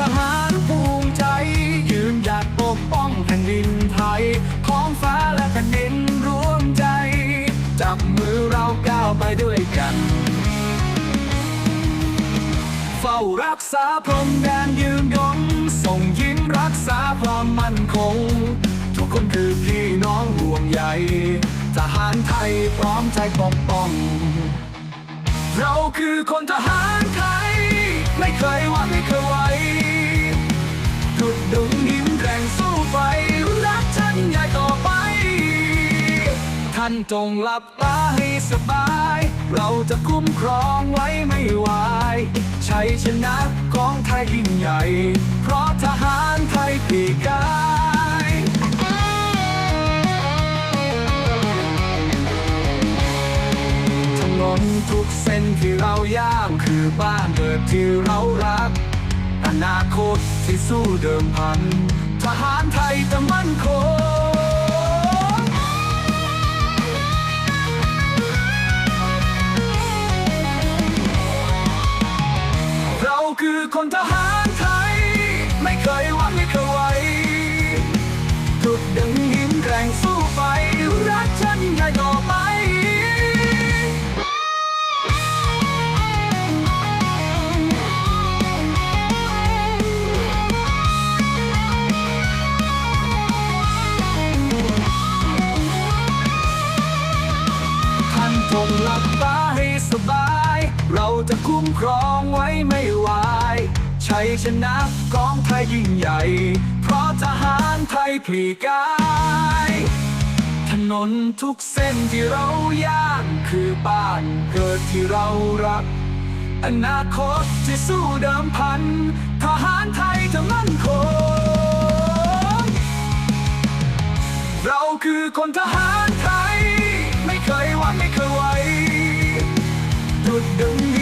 ทหารภูมิใจ ยืนหยัดปกป้องแผ่นดินไทย ของฟ้าและแผ่นดินรวมใจ จับมือเราก้าวไปด้วยกัน เฝ้ารักษาพรมแดนยืนยงส่งยิ้มรักษาความมั่นคง ทุกคนคือพี่น้องห่วงใยทหารไทยพร้อมใจปกป้อง เราคือคนทหารไทย ไม่เคยว่าานจงหลับตาให้สบาย เราจะคุ้มครองไว้ไม่ไหวชัยชนะของไทยยิ่งใหญ่ เพราะทหารไทยปีกายถนนทุกเส้นที่เราย่างคือบ้านเกิดที่เรารัก อนาคตที่สู้เดิมพัน ทหารไทยจะมั่นคง คือคนทหาร จะคุ้มครองไว้ไม่ไหวชัยชนะกองไทยยิ่งใหญ่ เพราะทหารไทยพลีกาย ถนนทุกเส้นที่เราย่างคือบ้านเกิดที่เรารัก อนาคตที่สู้เดิมพัน ทหารไทยจะมั่นคง เราคือคนทหารไทย ไม่เคยหวั่นไม่เคยไหวดุดดึง